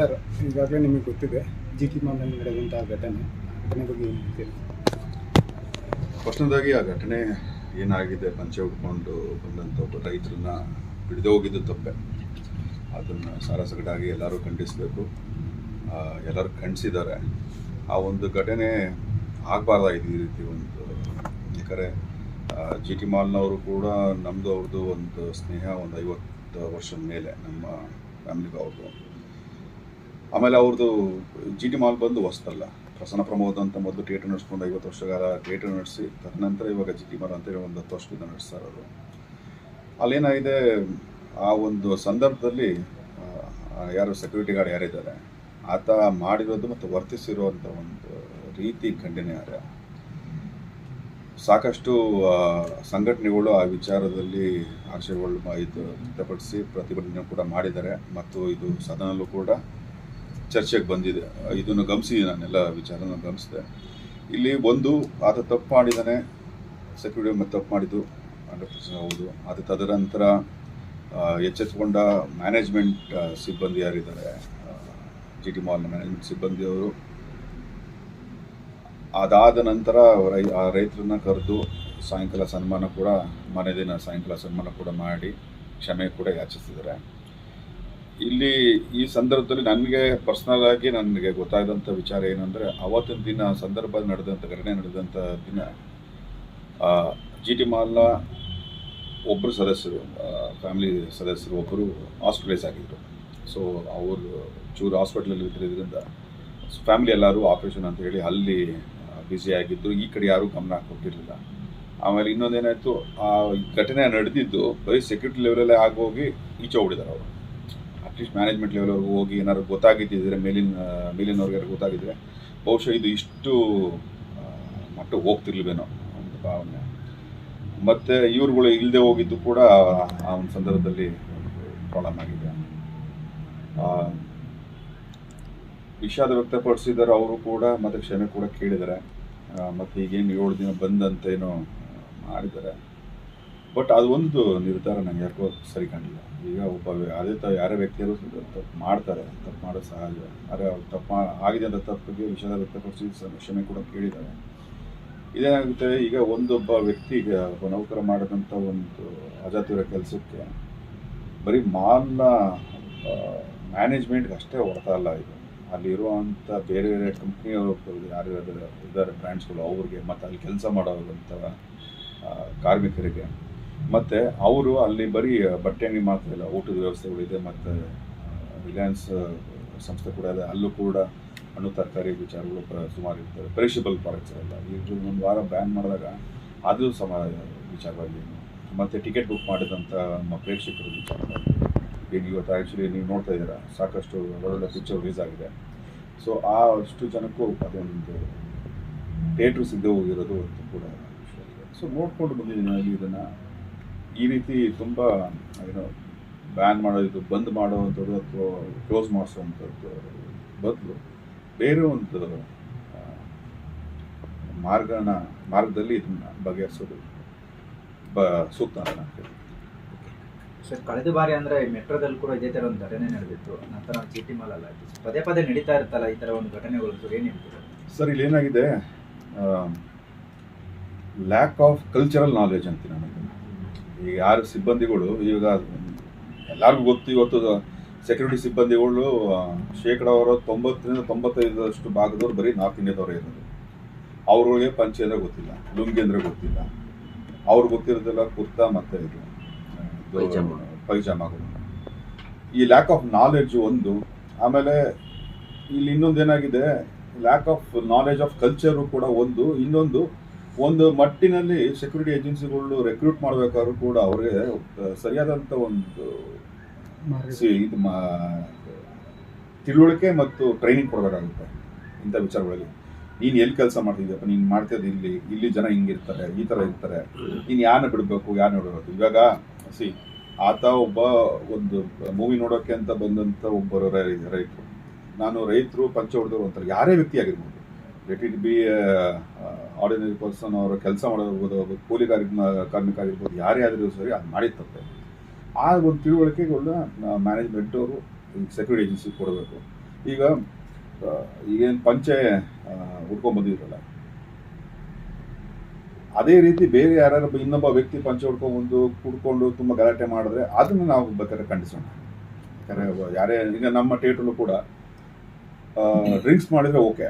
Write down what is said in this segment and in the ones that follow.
Sir, ಈಗಾಗಲೇ ನಿಮಗೆ ಗೊತ್ತಿದೆ ಜಿ ಟಿ ಮಾಲ್ನಲ್ಲಿ ನಡೆದಂತಹ ಘಟನೆ. ಘಟನೆ ಬಗ್ಗೆ ಏನು ಹೇಳ್ತೀರಿ? ಆ ಘಟನೆ ಏನಾಗಿದೆ, ಪಂಚೆ ಉಟ್ಕೊಂಡು ಬಂದಂಥ ಒಬ್ಬ ರೈತರನ್ನ ಹಿಡಿದು ಹೋಗಿದ್ದು ತಪ್ಪೆ. ಅದನ್ನು ಸಾರಸಗಡಾಗಿ ಎಲ್ಲರೂ ಖಂಡಿಸಬೇಕು. ಎಲ್ಲರೂ ಖಂಡಿಸಿದ್ದಾರೆ. ಆ ಒಂದು ಘಟನೆ ಆಗಬಾರ್ದಾಗಿದೆ ಈ ರೀತಿ ಒಂದು? ಯಾಕಂದರೆ ಜಿ ಟಿ ಮಾಲ್ನವರು ಕೂಡ ನಮ್ಮದು ಅವ್ರದ್ದು ಒಂದು ಸ್ನೇಹ, ಒಂದು ಐವತ್ತು ವರ್ಷದ ಮೇಲೆ ನಮ್ಮ ಫ್ಯಾಮಿಲಿಗೆ ಅವ್ರದ್ದು ಆಮೇಲೆ ಅವ್ರದ್ದು ಜಿ ಟಿ ಮಾಲ್ ಬಂದು ಹೊಸ್ತಲ್ಲ ಪ್ರಸನ್ನ ಪ್ರಮೋದ್ ಅಂತ ಮೊದಲು ಥಿಯೇಟರ್ ನಡೆಸ್ಕೊಂಡು ಐವತ್ತು ವರ್ಷಗಾಲ ಥಿಯೇಟರ್ ನಡೆಸಿ, ತದನಂತರ ಇವಾಗ ಜಿ ಟಿ ಮಾಲ್ ಅಂತೇಳಿ ಒಂದು ಹತ್ತು ವರ್ಷದಿಂದ ನಡೆಸ್ತಾ ಇರೋದು. ಅಲ್ಲೇನಾಗಿದೆ, ಆ ಒಂದು ಸಂದರ್ಭದಲ್ಲಿ ಯಾರು ಸೆಕ್ಯೂರಿಟಿ ಗಾರ್ಡ್ ಯಾರಿದ್ದಾರೆ, ಆತ ಮಾಡಿರೋದು ಮತ್ತು ವರ್ತಿಸಿರುವಂಥ ಒಂದು ರೀತಿ ಖಂಡನೀಯ ಸಾಕಷ್ಟು ಸಂಘಟನೆಗಳು ಆ ವಿಚಾರದಲ್ಲಿ ಆಶಯಗಳು ಇದು ವ್ಯಕ್ತಪಡಿಸಿ ಪ್ರತಿಭಟನೆ ಕೂಡ ಮಾಡಿದ್ದಾರೆ ಮತ್ತು ಇದು ಸದನಲ್ಲೂ ಕೂಡ ಚರ್ಚೆಗೆ ಬಂದಿದೆ. ಇದನ್ನು ಗಮನಿಸಿ, ನಾನೆಲ್ಲ ವಿಚಾರನ ಗಮನಿಸಿದೆ. ಇಲ್ಲಿ ಒಂದು, ಆತ ತಪ್ಪು ಮಾಡಿದ್ದಾನೆ. ಸೆಕ್ಯೂರಿಟಿ ಮತ್ತು ತಪ್ಪು ಮಾಡಿದ್ದು. ಹಂಡ್ರೆಡ್ ಪರ್ಸೆಂಟ್ ಹೌದು. ಅದು ತದನಂತರ ನಂತರ ಎಚ್ಚೆತ್ತುಕೊಂಡ ಮ್ಯಾನೇಜ್ಮೆಂಟ್ ಸಿಬ್ಬಂದಿ ಯಾರಿದ್ದಾರೆ? ಜಿ ಟಿ ಮಾಲ್ನ ಮ್ಯಾನೇಜ್ಮೆಂಟ್ ಸಿಬ್ಬಂದಿಯವರು ಅದಾದ ನಂತರ ರೈ, ಆ ರೈತರನ್ನ ಕರೆದು ಸಾಯಂಕಾಲ ಸನ್ಮಾನ ಕೂಡ, ಮನೆ ದಿನ ಸಾಯಂಕಾಲ ಸನ್ಮಾನ ಕೂಡ ಮಾಡಿ, ಕ್ಷಮೆ ಕೂಡ ಯಾಚಿಸಿದ್ದಾರೆ. ಇಲ್ಲಿ ಈ ಸಂದರ್ಭದಲ್ಲಿ ನನಗೆ ಪರ್ಸನಲ್ ಆಗಿ ನನಗೆ ಗೊತ್ತಾದಂಥ ವಿಚಾರ ಏನಂದರೆ, ಅವತ್ತಿನ ದಿನ ಸಂದರ್ಭ ನಡೆದಂಥ ಘಟನೆ ನಡೆದಂಥ ದಿನ ಜಿ ಟಿ ಮಾಲ್ನ ಒಬ್ಬರು ಸದಸ್ಯರು ಫ್ಯಾಮಿಲಿ ಸದಸ್ಯರು ಒಬ್ಬರು ಹಾಸ್ಪಿಟಲೈಸ್ ಆಗಿದ್ದರು ಸೊ ಅವರು ಚೂರು ಹಾಸ್ಪಿಟ್ಲಲ್ಲಿ ಇದ್ದಿದ್ದರಿಂದ ಫ್ಯಾಮಿಲಿ ಎಲ್ಲರೂ ಆಪ್ರೇಷನ್ ಅಂತ ಹೇಳಿ ಅಲ್ಲಿ ಬ್ಯುಸಿ ಆಗಿದ್ದು ಈ ಕಡೆ ಯಾರೂ ಗಮನ ಕೊಟ್ಟಿರಲಿಲ್ಲ. ಆಮೇಲೆ ಇನ್ನೊಂದೇನಾಯಿತು, ಆ ಘಟನೆ ನಡೆದಿದ್ದು ಬರೀ ಸೆಕ್ಯೂರಿಟಿ ಲೆವೆಲಲ್ಲೇ ಆಗೋಗಿ ಈಚೆ ಹೊಡಿದಾರೆ ಅವರು. ಅಟ್ಲೀಸ್ಟ್ ಮ್ಯಾನೇಜ್ಮೆಂಟ್ ಲೆವೆಲ್ವರೆಗೂ ಹೋಗಿ ಏನಾದ್ರು ಗೊತ್ತಾಗಿದ್ದಿದ್ರೆ ಮೇಲಿನ ಮೇಲಿನವ್ರಿಗೆ ಗೊತ್ತಾಗಿದ್ರೆ ಬಹುಶಃ ಇದು ಇಷ್ಟು ಮಟ್ಟ ಹೋಗ್ತಿರ್ಲಿವೇನೋ ಒಂದು ಭಾವನೆ. ಮತ್ತು ಇವ್ರುಗಳು ಇಲ್ಲದೆ ಹೋಗಿದ್ದು ಕೂಡ ಆ ಒಂದು ಸಂದರ್ಭದಲ್ಲಿ ಪ್ರಾಬ್ಲಮ್ ಆಗಿದೆ. ವಿಷಾದ ವ್ಯಕ್ತಪಡಿಸಿದ್ದಾರೆ ಅವರು ಕೂಡ, ಮತ್ತು ಕ್ಷಮೆ ಕೂಡ ಕೇಳಿದ್ದಾರೆ. ಮತ್ತು ಈಗೇನು ಏಳು ದಿನ ಬಂದಂತೇನೋ ಮಾಡಿದ್ದಾರೆ. ಬಟ್ ಅದು ಒಂದು ನಿರ್ಧಾರ ನನಗೆ ಯಾಕೋ ಸರಿ ಕಾಣಲಿಲ್ಲ. ಈಗ ಒಬ್ಬ ಅದೇ ತ, ಯಾರೇ ವ್ಯಕ್ತಿಯರು ತಪ್ಪು ಮಾಡ್ತಾರೆ, ತಪ್ಪು ಮಾಡೋ ಸಹಜ ಆದರೆ ಅವ್ರು ತಪ್ಪು ಆಗಿದೆ ಅಂತ ತಪ್ಪಿಗೆ ವಿಷಯ ವ್ಯಕ್ತಪಡಿಸಿ ಕ್ಷಮೆ ಕೂಡ ಕೇಳಿದ್ದಾರೆ. ಇದೇನಾಗುತ್ತೆ, ಈಗ ಒಂದೊಬ್ಬ ವ್ಯಕ್ತಿಗೆ ಒಬ್ಬ ನೌಕರ ಮಾಡಿದಂಥ ಒಂದು ಅಜಾತಿರ ಕೆಲಸಕ್ಕೆ ಬರೀ ಮಾಲ್ನ ಮ್ಯಾನೇಜ್ಮೆಂಟ್ಗೆ ಅಷ್ಟೇ ಹೊಡ್ತಾ ಇಲ್ಲ ಇದು. ಅಲ್ಲಿರುವಂಥ ಬೇರೆ ಬೇರೆ ಕಂಪ್ನಿಯವರು ಯಾರು ಇದ್ದಾರೆ ಬ್ರ್ಯಾಂಡ್ಸ್ಗಳು ಅವ್ರಿಗೆ ಮತ್ತು ಅಲ್ಲಿ ಕೆಲಸ ಮಾಡೋವಂಥ ಕಾರ್ಮಿಕರಿಗೆ. ಮತ್ತು ಅವರು ಅಲ್ಲಿ ಬರೀ ಬಟ್ಟೆ ಅಂಗಡಿ ಮಾತ್ರ ಇಲ್ಲ, ಊಟದ ವ್ಯವಸ್ಥೆಗಳಿದೆ ಮತ್ತು ರಿಲಯನ್ಸ್ ಸಂಸ್ಥೆ ಕೂಡ ಇದೆ, ಅಲ್ಲೂ ಕೂಡ ಹಣ್ಣು, ತರಕಾರಿ ವಿಚಾರಗಳು ಸುಮಾರು ಇರ್ತವೆ. ಪೆರಿಷಬಲ್ ಪ್ರಾಡಕ್ಟ್ಸ್ ಎಲ್ಲ. ಈಗ ಒಂದು ವಾರ ಬ್ಯಾನ್ ಮಾಡಿದಾಗ ಅದು ಸಮ, ವಿಚಾರವಾಗಿ ಮತ್ತು ಟಿಕೆಟ್ ಬುಕ್ ಮಾಡಿದಂಥ ನಮ್ಮ ಪ್ರೇಕ್ಷಕರ ವಿಚಾರವಾಗಿ. ಈಗ ಇವತ್ತು ಆ್ಯಕ್ಚುಲಿ ನೀವು ನೋಡ್ತಾ ಇದ್ದೀರಾ, ಸಾಕಷ್ಟು ಒಳ್ಳೊಳ್ಳೆ ಪಿಕ್ಚರ್ ರಿಲೀಸ್ ಆಗಿದೆ. ಸೊ ಆ ಅಷ್ಟು ಜನಕ್ಕೂ ಅದೊಂದು ಥಿಯೇಟ್ರ್ ಸಿಗದೆ ಹೋಗಿರೋದು ಒಂದು ಕೂಡ ವಿಷಯ ಸೊ ನೋಡ್ಕೊಂಡು ಬಂದಿದ್ದೀನಿ ಇದನ್ನು. ಈ ರೀತಿ ತುಂಬ ಏನು ಬ್ಯಾನ್ ಮಾಡೋದು ಬಂದ್ ಮಾಡೋವಂಥದ್ದು ಅಥವಾ ಕ್ಲೋಸ್ ಮಾಡಿಸುವಂಥದ್ದು ಬದಲು ಬೇರೆ ಒಂದು ಮಾರ್ಗನ ಮಾರ್ಗದಲ್ಲಿ ಇದನ್ನು ಬಗೆಹರಿಸೋದು ಬ ಸೂಕ್ತ ಅಂತ ನಾನು. ಸರ್ ಕಳೆದ ಬಾರಿ ಅಂದ್ರೆ ಮೆಟ್ರೋದಲ್ಲಿ ಕೂಡ ಇದೇ ಥರ ಒಂದು ಘಟನೆ ನಡೆದಿತ್ತು ನಂತರ ಚೀಟಿ ಟಿ ಮಾಲ್ ಅಲ್ಲ ಪದೇ ಪದೇ ನಡೀತಾ ಇರುತ್ತಲ್ಲ ಈ ಥರ ಒಂದು ಘಟನೆಗಳು ಸರ್ ಏನ್ ಹೇಳ್ತೀರಾ ಸರ್ ಇಲ್ಲಿ ಏನಾಗಿದೆ ಲ್ಯಾಕ್ ಆಫ್ ಕಲ್ಚರಲ್ ನಾಲೆಜ್ ಅಂತೀನಿ ನಾನು ಇದನ್ನ. ಈಗ ಯಾರು ಸಿಬ್ಬಂದಿಗಳು ಈಗ ಎಲ್ಲರಿಗೂ ಗೊತ್ತು ಇವತ್ತು ಸೆಕ್ಯೂರಿಟಿ ಸಿಬ್ಬಂದಿಗಳು ಶೇಕಡಾವಾರು ತೊಂಬತ್ತರಿಂದ ತೊಂಬತ್ತೈದರಷ್ಟು ಭಾಗದವ್ರು ಬರೀ ನಾರ್ತ್ ಇಂಡಿಯಾದವರೇ ಇರೋದು. ಅವ್ರಿಗೆ ಪಂಚೆ ಅಂದರೆ ಗೊತ್ತಿಲ್ಲ ಲುಂಗಿ ಅಂದರೆ ಗೊತ್ತಿಲ್ಲ. ಅವ್ರಿಗೆ ಗೊತ್ತಿರೋದಿಲ್ಲ ಕುರ್ತಾ ಮತ್ತೆ ಇದು ಇದು ಪೈಜಾಮ. ಪೈಜಾಮಗಳು ಈ ಲ್ಯಾಕ್ ಆಫ್ ನಾಲೆಡ್ಜ್ ಒಂದು ಆಮೇಲೆ ಇಲ್ಲಿ ಇನ್ನೊಂದು ಏನಾಗಿದೆ lack of knowledge of culture ಕೂಡ ಒಂದು ಇನ್ನೊಂದು ಒಂದು ಮಟ್ಟಿನಲ್ಲಿ ಸೆಕ್ಯೂರಿಟಿ ಏಜೆನ್ಸಿಗಳು ರೆಕ್ರೂಟ್ ಮಾಡಬೇಕಾದ್ರೂ ಕೂಡ ಅವ್ರಿಗೆ ಸರಿಯಾದಂಥ ಒಂದು ಸಿ- ಇದು ತಿಳುವಳಿಕೆ ಮತ್ತು ಟ್ರೈನಿಂಗ್ ಕೊಡಬೇಕಾಗುತ್ತೆ ಇಂಥ ವಿಚಾರಗಳಲ್ಲಿ. ನೀನು ಎಲ್ಲಿ ಕೆಲಸ ಮಾಡ್ತಿದ್ದೀಯಪ್ಪ ನೀನು ಮಾಡ್ತಿದ್ದು ಇಲ್ಲಿ. ಇಲ್ಲಿ ಜನ ಹಿಂಗಿರ್ತಾರೆ ಈ ಥರ ಇರ್ತಾರೆ. ನೀನು ಯಾರನ್ನ ಬಿಡಬೇಕು ಯಾರು ನೋಡಬೇಕು? ಇವಾಗ ಸಿ ಆತ ಒಬ್ಬ ಒಂದು ಮೂವಿ ನೋಡೋಕ್ಕೆ ಅಂತ ಬಂದಂಥ ಒಬ್ಬರು ರೈತರು. ನಾನು ರೈತರು ಪಂಚ ಹೊಡೆದವರು ಅಂತಾರೆ. ಯಾರೇ ವ್ಯಕ್ತಿ ಆಗಿರ್ಬೋದು. Let it be ordinary person ಅವರು ಕೆಲಸ ಮಾಡೋದು ಕೂಲಿ ಕಾರ್ಮಿಕ ಆಗಿರ್ಬೋದು ಯಾರೇ ಆದರೂ ಸರಿ ಅದು ಮಾಡಿದ ತಪ್ಪೆ. ಆ ಒಂದು ತಿಳುವಳಿಕೆಗಳನ್ನ ಮ್ಯಾನೇಜ್ಮೆಂಟ್ ಅವರು ಸೆಕ್ಯೂರಿಟಿ ಏಜೆನ್ಸಿ ಕೊಡಬೇಕು. ಈಗ ಈಗೇನು ಪಂಚೆ ಹುಡ್ಕೊಂಬಂದಿದ್ರಲ್ಲ ಬಂದಿದ್ರಲ್ಲ. ಅದೇ ರೀತಿ ಬೇರೆ ಯಾರು ಇನ್ನೊಬ್ಬ ವ್ಯಕ್ತಿ ಪಂಚೆ ಹುಡ್ಕೊಂಡ್ಬಂದು ಕುಡ್ಕೊಂಡು ತುಂಬ ಗಲಾಟೆ ಮಾಡಿದ್ರೆ ಅದನ್ನು ನಾವು ಬೇಕಾದ್ರೆ ಖಂಡಿಸೋಣ. ಯಾರೇ ಈಗ ನಮ್ಮ ಥಿಯೇಟ್ರಲ್ಲೂ ಕೂಡ ಡ್ರಿಂಕ್ಸ್ ಮಾಡಿದರೆ ಓಕೆ.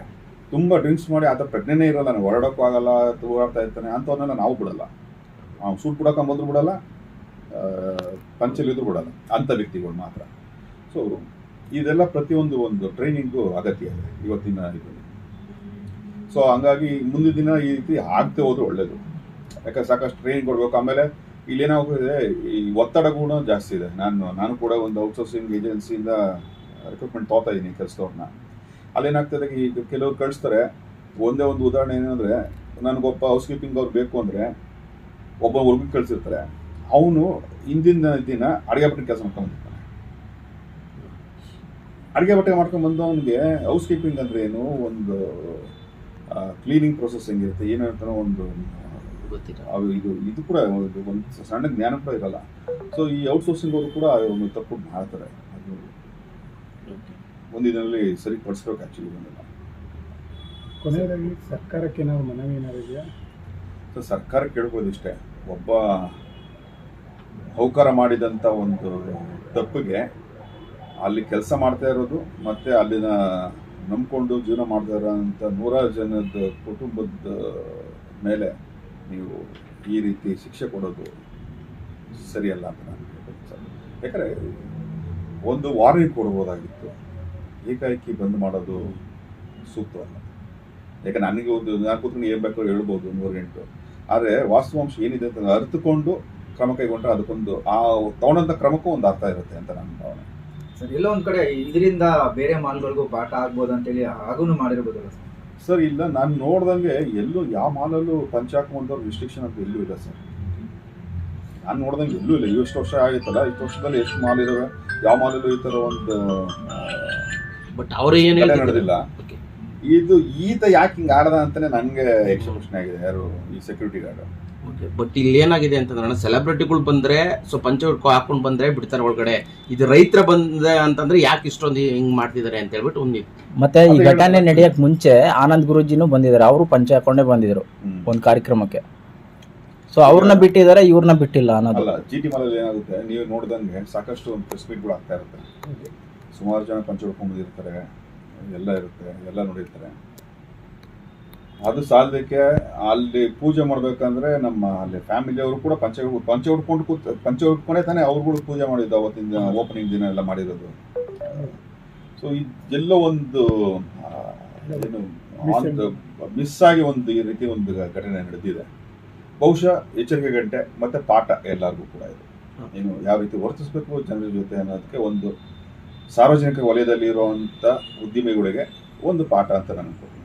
ತುಂಬ ಡ್ರಿಂಕ್ಸ್ ಮಾಡಿ ಆತ ಪ್ರಜ್ಞೆನೇ ಇರಲ್ಲ, ನಾನು ಹೊರಡೋಕ್ಕೂ ಆಗಲ್ಲ, ತೂಗಾಡ್ತಾ ಇರ್ತಾನೆ ಅಂಥವ್ರನ್ನೆಲ್ಲ ನಾವು ಬಿಡಲ್ಲ. ಅವ್ನು ಸೂಟ್ ಬಿಡೋಕೆ ಬಿಡಲ್ಲ ಪಂಚಲಿದ್ರು ಬಿಡಲ್ಲ ಅಂಥ ವ್ಯಕ್ತಿಗಳು ಮಾತ್ರ. ಸೊ ಇದೆಲ್ಲ ಪ್ರತಿಯೊಂದು ಒಂದು ಟ್ರೈನಿಂಗು ಅಗತ್ಯ ಇದೆ ಇವತ್ತಿನ ಇದರಲ್ಲಿ. ಸೊ ಹಂಗಾಗಿ ಮುಂದಿನ ದಿನ ಈ ರೀತಿ ಆಗ್ತೇ ಹೋದ್ರೆ ಒಳ್ಳೇದು. ಯಾಕಂದ್ರೆ ಸಾಕಷ್ಟು ಟ್ರೈನಿಂಗ್ ಕೊಡಬೇಕು. ಆಮೇಲೆ ಇಲ್ಲೇನಾಗಿದೆ ಈ ಒತ್ತಡ ಕೂಡ ಜಾಸ್ತಿ ಇದೆ. ನಾನು ನಾನು ಕೂಡ ಒಂದು ಔಟ್ಸೋರ್ಸಿಂಗ್ ಏಜೆನ್ಸಿಯಿಂದ ರಿಕ್ರೂಟ್ಮೆಂಟ್ ತೋತಾ ಇದ್ದೀನಿ ಕೆಲಸದವ್ರನ್ನ. ಅಲ್ಲೇನಾಗ್ತದೆ ಈ ಕೆಲವ್ರು ಕಳಿಸ್ತಾರೆ ಒಂದೇ ಒಂದು ಉದಾಹರಣೆ ಏನಂದ್ರೆ ನನಗೊಬ್ಬ ಹೌಸ್ ಕೀಪಿಂಗ್ ಅವ್ರು ಬೇಕು ಅಂದರೆ ಒಬ್ಬ ಹುಡುಗ ಕಳಿಸಿರ್ತಾರೆ. ಅವನು ಹಿಂದಿನ ದಿನ ಅಡುಗೆ ಬಟ್ಟೆ ಕೆಲಸ ಮಾಡ್ಕೊಂಡಿರ್ತಾನೆ ಅಡುಗೆ ಬಟ್ಟೆ ಮಾಡ್ಕೊಂಡ್ಬಂದು ಅವನಿಗೆ ಹೌಸ್ ಕೀಪಿಂಗ್ ಅಂದ್ರೆ ಏನು? ಒಂದು ಕ್ಲೀನಿಂಗ್ ಪ್ರೊಸೆಸ್ ಹೆಂಗಿರುತ್ತೆ? ಏನು ಹೇಳ್ತಾನೆ ಒಂದು ಇದು ಇದು ಕೂಡ ಒಂದು ಒಂದು ಸಣ್ಣ ಜ್ಞಾನ ಕೂಡ ಇರಲ್ಲ. ಸೊ ಈ ಔಟ್ಸೋರ್ಸಿಂಗ್ ಅವರು ಕೂಡ ಒಂದು ತಪ್ಪು ಮಾಡ್ತಾರೆ. ಅದು ಒಂದು ಇದರಲ್ಲಿ ಸರಿಪಡಿಸ್ಬೇಕು ಆ್ಯಕ್ಚುಲಿ ಇದನ್ನೆಲ್ಲ ಕೊನೆಯದಾಗಿ ಸರ್ಕಾರಕ್ಕೆ ಏನಾದ್ರು ಮನವಿ ಏನಾದ್ರು ಇದೆಯಾ? ಸೊ ಸರ್ಕಾರ ಕೇಳ್ಬೋದಿಷ್ಟೇ ಒಬ್ಬ ಹೌಕಾರ ಮಾಡಿದಂಥ ಒಂದು ತಪ್ಪಿಗೆ ಅಲ್ಲಿ ಕೆಲಸ ಮಾಡ್ತಾ ಇರೋದು ಮತ್ತೆ ಅಲ್ಲಿನ ನಂಬ್ಕೊಂಡು ಜೀವನ ಮಾಡ್ತಾ ಇರೋಂಥ ನೂರಾರು ಜನದ ಕುಟುಂಬದ ಮೇಲೆ ನೀವು ಈ ರೀತಿ ಶಿಕ್ಷೆ ಕೊಡೋದು ಸರಿಯಲ್ಲ ಅಂತ ನಾನು ಯಾಕಂದರೆ ಒಂದು ವಾರ್ನಿಂಗ್ ಕೊಡ್ಬೋದಾಗಿತ್ತು. ಏಕಾಏಕಿ ಬಂದ್ ಮಾಡೋದು ಸೂಕ್ತವಲ್ಲ ಯಾಕೆ ನನಗೆ ಒಂದು ನಾಲ್ಕು ಕೂತ್ಕೊಂಡು ಏನು ಬೇಕಾದ್ರೂ ಹೇಳ್ಬೋದು ನೂರು ಗಂಟು ಆದರೆ ವಾಸ್ತವಾಂಶ ಏನಿದೆ ಅಂತ ಅರ್ಥಕೊಂಡು ಕ್ರಮ ಕೈಗೊಂಡ್ರೆ ಅದಕ್ಕೊಂದು ಆ ತಗೊಂಡಂಥ ಕ್ರಮಕ್ಕೂ ಒಂದು ಅರ್ಥ ಇರುತ್ತೆ ಅಂತ ನನ್ನ ಭಾವನೆ. ಸರ್ ಎಲ್ಲೋ ಒಂದು ಕಡೆ ಇದರಿಂದ ಬೇರೆ ಮಾಲ್ಗಳಿಗೂ ಪಾಠ ಆಗ್ಬೋದು ಅಂತೇಳಿ ಹಾಗೂ ಮಾಡಿರ್ಬೋದಲ್ಲ ಸರ್? ಸರ್ ಇಲ್ಲ ನಾನು ನೋಡ್ದಂಗೆ ಎಲ್ಲೂ ಯಾವ ಮಾಲಲ್ಲೂ ಪಂಚಾಕಮಂದವ್ರ ರಿಸ್ಟ್ರಿಕ್ಷನ್ ಅಂತ ಎಲ್ಲೂ ಇಲ್ಲ ಸರ್. ನಾನು ನೋಡ್ದಂಗೆ ಎಲ್ಲೂ ಇಲ್ಲ. ಇಷ್ಟು ವರ್ಷ ಆಗಿತ್ತಲ್ಲ ಇಷ್ಟು ವರ್ಷದಲ್ಲಿ ಎಷ್ಟು ಮಾಲ್ ಇದಾವೆ ಯಾವ ಮಾಲಲ್ಲೂ ಈ ಥರ ಒಂದು ಬಟ್ ಅವ್ರು ಏನು ನಡೆದಿಲ್ಲ. ಇದು ಈತ ಯಾಕೆ ಹಿಂಗೆ ಆಡದ ಅಂತಾನೆ ನನಗೆ ಎಕ್ಸ್ಪ್ಲನೇಷನ್ ಆಗಿದೆ ಯಾರು ಈ ಸೆಕ್ಯೂರಿಟಿ ಗಾರ್ಡ್ ಬಟ್ ಇಲ್ಲಿ ಏನಾಗಿದೆ ಅಂತಂದ್ರೆ ಸೆಲೆಬ್ರಿಟಿಗಳು ಬಂದ್ರೆ ಸೊ ಪಂಚ ಹಾಕೊಂಡು ಹಾಕೊಂಡ್ ಬಂದ್ರೆ ಬಿಡ್ತಾರೆ ಒಳಗಡೆ. ಇದು ರೈತರ ಬಂದ ಅಂತಂದ್ರೆ ಯಾಕೆ ಇಷ್ಟೊಂದು ಹಿಂಗ್ ಮಾಡ್ತಿದ್ದಾರೆ ಅಂತ ಹೇಳ್ಬಿಟ್ಟು ಒಂದು ಮತ್ತೆ ಈ ಘಟನೆ ನಡೆಯಕ್ ಮುಂಚೆ ಆನಂದ್ ಗುರುಜಿನೂ ಬಂದಿದ್ದಾರೆ. ಅವರು ಪಂಚ ಹಾಕೊಂಡೇ ಬಂದಿದ್ರು. ಒಂದು ಕಾರ್ಯಕ್ರಮಕ್ಕೆ. ಸೊ ಅವ್ರನ್ನ ಬಿಟ್ಟಿದ್ದಾರೆ ಇವ್ರನ್ನ ಬಿಟ್ಟಿಲ್ಲ ಅನ್ನೋದು. ಟಿ ಮಾಲಲ್ಲಿ ಏನಾಗುತ್ತೆ ನೀವು ನೋಡಿದಂಗೆ ಸಾಕಷ್ಟು ಒಂದು ಪ್ರೆಸ್ ಮೀಟ್ಗಳು ಆಗ್ತಾ ಇರುತ್ತೆ. ಸುಮಾರು ಜನ ಪಂಚ ಹೊಡ್ಕೊಂಡ್ ಬಂದಿರ್ತಾರೆ ಎಲ್ಲ ಇರುತ್ತೆ ಎಲ್ಲ ನೋಡಿರ್ತಾರೆ. ಅದು ಸಾಲದಕ್ಕೆ ಅಲ್ಲಿ ಪೂಜೆ ಮಾಡ್ಬೇಕಂದ್ರೆ ನಮ್ಮ ಅಲ್ಲಿ ಫ್ಯಾಮಿಲಿಯವರು ಕೂಡ ಪಂಚ ಪಂಚ ಉಟ್ಕೊಂಡು ಕೂತ್ ಪಂಚ ಉಟ್ಕೊಂಡೇ ತಾನೇ ಅವ್ರುಗಳು ಪೂಜೆ ಮಾಡಿದ್ದು ಅವತ್ತಿನ ದಿನ ಓಪನಿಂಗ್ ದಿನ ಎಲ್ಲ ಮಾಡಿರೋದು. ಸೊ ಇದೆಲ್ಲ ಒಂದು ಏನು ಮಿಸ್ ಆಗಿ ಒಂದು ಈ ರೀತಿ ಒಂದು ಘಟನೆ ನಡೆದಿದೆ. ಬಹುಶಃ ಎಚ್ಚರಿಕೆ ಗಂಟೆ ಮತ್ತೆ ಪಾಠ ಎಲ್ಲರಿಗೂ ಕೂಡ ಇದೆ. ಏನು ಯಾವ ರೀತಿ ವರ್ತಿಸಬೇಕು ಜನರ ಜೊತೆ ಅನ್ನೋದಕ್ಕೆ ಒಂದು ಸಾರ್ವಜನಿಕ ವಲಯದಲ್ಲಿ ಇರುವಂತ ಉದ್ಯಮಿಗಳಿಗೆ ಒಂದು ಪಾಠ ಅಂತ ನನಗೆ